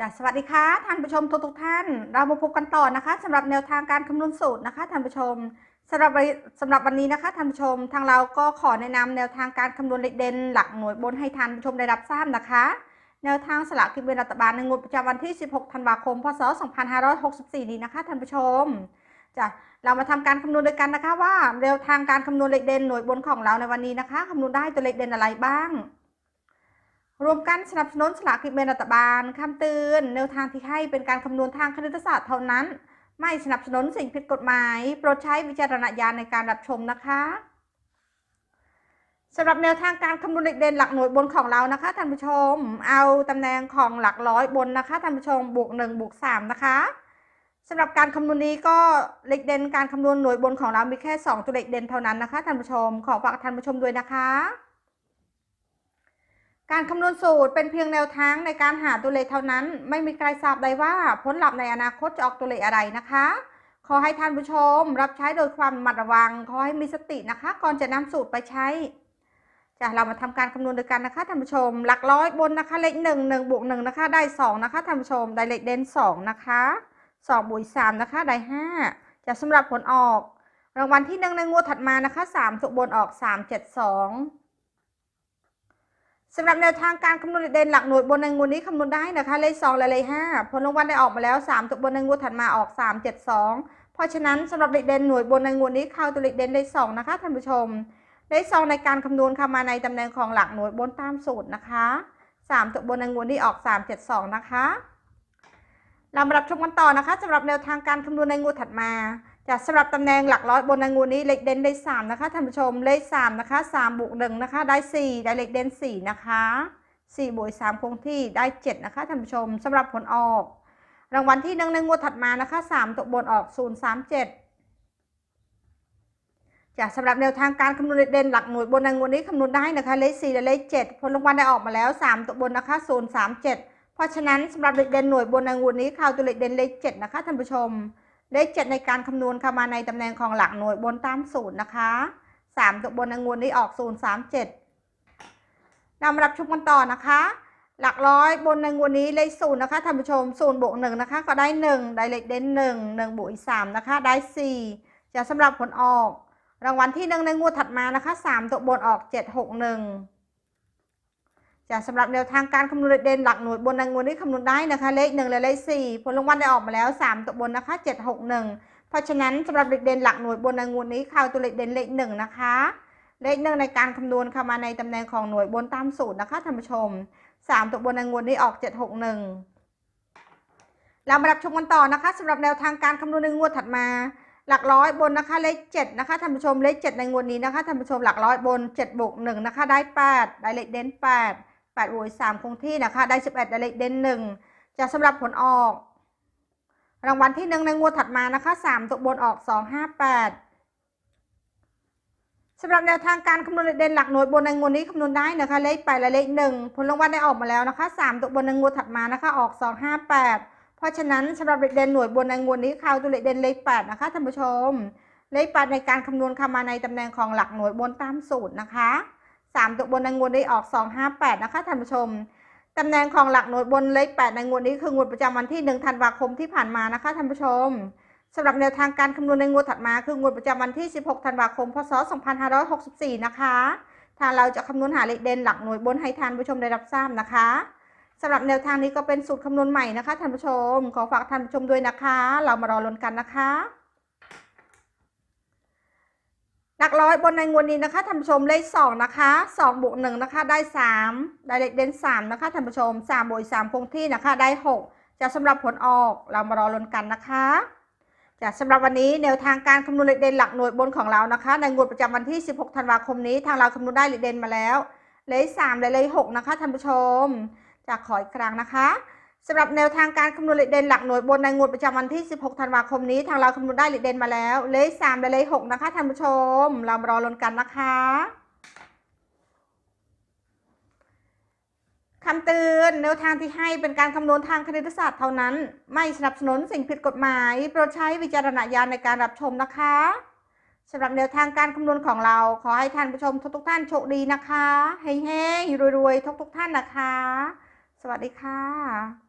จ้ะสวัสดีค่ะท่านผู้ชมทุกทุกท่าน เรามาพบกันต่อนะคะสำหรับแนวทางการคำนวณสูตรนะคะท่านผู้ชมสำหรับสำหรับวันนี้นะคะท่านผู้ชม ทางเราก็ขอแนะนำแนวทางการคำนวณเลขเด่นหลักหน่วยบนให้ท่านผู้ชมได้รับทราบนะคะ แนวทางสลากกินแบ่งรัฐบาลในงวดประจำวันที่ 16 ธันวาคม พศ 2564 นี้นะคะท่านผู้ชมจ้ะเรามาทำการคำนวณด้วยกันนะคะว่าแนวทางการคำนวณเลขเด่นหน่วยบนของเราในวันนี้นะคะคำนวณได้ตัวเลขเด่นอะไรบ้าง รวมกันสนับสนุนสลากกินแบ่งรัฐบาลคำเตือนแนวทางที่ให้เป็นการคำนวณทางคณิตศาสตร์เท่านั้น ไม่สนับสนุนสิ่งผิดกฎหมาย โปรดใช้วิจารณญาณในการรับชมนะคะสำหรับแนวทางการคำนวณเด่นหลักหน่วยบนของเรานะคะท่านผู้ชม เอาตำแหน่งของหลักร้อยบนนะคะท่านผู้ชมบวกหนึ่งบวกสามนะคะสำหรับการคำนวณนี้ก็เลขเด่นการคำนวณหน่วยบนของเรามีแค่สองตัวเลขเด่นเท่านั้นนะคะท่านผู้ชมขอฝากท่านผู้ชมด้วยนะคะ การคำนวณสูตรเป็นเพียงแนวทางในการหาตัวเลขเท่านั้น ไม่มีใครทราบได้ว่าผลลัพธ์ในอนาคตจะออกตัวเลขอะไรนะคะ ขอให้ท่านผู้ชมรับใช้โดยความระมัดระวัง ขอให้มีสตินะคะ ก่อนจะนำสูตรไปใช้จะเรามาทำการคำนวณด้วยกันนะคะท่านผู้ชม หลักร้อยบนนะคะ เลขหนึ่งหนึ่งบวกหนึ่งนะคะ ได้สองนะคะท่านผู้ชม ได้เลขเด่นสองนะคะสองบวกสามนะคะ ได้ห้าจะสำหรับผลออก รางวัลที่หนึ่งในงวดถัดมานะคะสามตัวบนออกสามเจ็ดสอง สำหรับแนวทางการคำนวณเด่นหลักหน่วยบนในงวดนี้คำนวณได้นะคะ เลขสองและเลขห้าผลรางวัลได้ออกมาแล้วสามตัวบนในงวดถัดมาออกสามเจ็ดสองเพราะฉะนั้นสำหรับเลขเด่นหน่วยบนในงวดนี้เข้าตัวเลขเด่นเลขสองนะคะท่านผู้ชม เลขสองในการคำนวณเข้ามาในตำแหน่งของหลักหน่วยบนตามสูตรนะคะสามตัวบนในงวดนี้ออกสามเจ็ดสองนะคะเรามารับชมกันต่อนะคะสำหรับแนวทางการคำนวณในงวดถัดมา จะสำหรับตำแหน่งหลักร้อยบนในงูนี้เลขเด่นได้สามนะคะท่านผู้ชมเลขสามนะคะสามบวกหนึ่งนะคะได้สี่ได้เลขเด่นสี่นะคะสี่บวกสามคงที่ได้เจ็ดนะคะท่านผู้ชมสำหรับผลออก รางวัลที่หนึ่งในงวดถัดมานะคะสามตัวบนออกศูนย์สามเจ็ดจะสำหรับแนวทางการคำนวณเลขเด่นหลักหน่วยบนในงวดนี้คำนวณได้นะคะเลขสี่และเลขเจ็ดผลรางวัลได้ออกมาแล้วสามตัวบนนะคะศูนย์สามเจ็ดเพราะฉะนั้นสำหรับเลขเด่นหน่วยบนในงวดนี้ข่าวตัวเลขเด่นเลขเจ็ดนะคะท่านผู้ชม เลขเจ็ดในการคำนวณเข้ามาในตำแหน่งของหลักหน่วยบนตามสูตรนะคะสามตัวบนองุ่นนี้ออกศูนย์สามเจ็ดนำรับชมกันต่อนะคะ หลักร้อยบนองุ่นนี้เลขศูนย์นะคะท่านผู้ชมศูนย์บวกหนึ่งนะคะ ก็ได้หนึ่งได้เลขเด่นหนึ่งหนึ่งบวกอีกสามนะคะ ได้สี่จะสำหรับผลออก รางวัลที่หนึ่งในงวดถัดมานะคะสามตัวบนออกเจ็ดหกหนึ่ง จะสำหรับแนวทางการคำนวณเด่นหลักหน่วยบนนางงวดนี้คำนวณได้นะคะ เลขหนึ่งและเลขสี่ผลรางวัลได้ออกมาแล้วสามตัวบนนะคะเจ็ดหกหนึ่งเพราะฉะนั้นสำหรับเลขเด่นหลักหน่วยบนนางงวดนี้เข้าตัวเลขเด่นเลขหนึ่งนะคะ เลขหนึ่งในการคำนวณเข้ามาในตำแหน่งของหน่วยบนตามสูตรนะคะท่านผู้ชมสามตัวบนนางงวดนี้ออกเจ็ดหกหนึ่งเรามารับชมกันต่อนะคะสำหรับแนวทางการคำนวณในงวดถัดมา หลักร้อยบนนะคะเลขเจ็ดนะคะท่านผู้ชมเลขเจ็ดในงวดนี้นะคะท่านผู้ชมหลักร้อยบนเจ็ดบวกหนึ่งนะคะได้แปดได้เลขเด่นแปดแปดบวกสามคงที่นะคะ ได้สิบเดได้เลขเด่นหนึ่งจะสำหรับผลออก รางวัลที่หนึ่งในงวดถัดมานะคะสามตัวบนออกสองห้าแปดสำหรับแนวทางการคำนวณเลขเด่นหลักหน่วยบนในงวดนี้คำนวณได้นะคะ เลขแปดและเลขหนึ่งผลรางวัลได้ออกมาแล้วนะคะสามตัวบนในงวดถัดมานะคะออกสองห้าแปดเพราะฉะนั้นสำหรับเลขเด่นหน่วยบนในงวดนี้ข่าวตัวเลขเด่นเลขแปดนะคะท่านผู้ชม เลขแปดในการคำนวณเข้ามาในตำแหน่งของหลักหน่วยบนตามสูตรนะคะ สามตัวบนในงวดได้ออกสองห้าแปดนะคะท่านผู้ชมตำแหน่งของหลักหน่วยบนเลขแปดในงวดนี้คืองวดประจำวันที่หนึ่งธันวาคมที่ผ่านมานะคะท่านผู้ชมสำหรับแนวทางการคำนวณในงวดถัดมาคืองวดประจำวันที่ 16 ธันวาคม พศ 2564 นะคะทางเราจะคำนวณหาเลขเด่นหลักหน่วยบนให้ท่านผู้ชมได้รับทราบนะคะสำหรับแนวทางนี้ก็เป็นสูตรคำนวณใหม่นะคะท่านผู้ชม ขอฝากท่านผู้ชมด้วยนะคะ เรามารอลุ้นกันนะคะ หลักร้อยบนในงวดนี้นะคะท่านผู้ชมเลขสองนะคะสองบวกหนึ่งนะคะได้สามได้เลขเด่นสามนะคะท่านผู้ชมสามบวกสามคงที่นะคะได้หกจะสำหรับผลออกเรามารอลุ้นกันนะคะจะสำหรับวันนี้แนวทางการคำนวณเลขเด่นหลักหน่วยบนของเรานะคะ ในงวดประจำวันที่ 16 ธันวาคมนี้ทางเราคำนวณได้เลขเด่นมาแล้ว เลขสามและเลขหกนะคะท่านผู้ชมจะขออีกครั้งนะคะ สำหรับแนวทางการคำนวณเลขเด่นหลักหน่วยบนในงวดประจำวันที่ 16 ธันวาคมนี้ ทางเราคำนวณได้เลขเด่นมาแล้ว เลข 3 และเลข 6 นะคะท่านผู้ชม เรามารอลุ้นกันนะคะคำเตือนแนวทางที่ให้เป็นการคำนวณทางคณิตศาสตร์เท่านั้น ไม่สนับสนุนสิ่งผิดกฎหมาย โปรดใช้วิจารณญาณในการรับชมนะคะสำหรับแนวทางการคำนวณของเรา ขอให้ท่านผู้ชมทุกๆท่านโชคดีนะคะเฮ้งๆรวยๆทุกๆท่านนะคะ สวัสดีค่ะ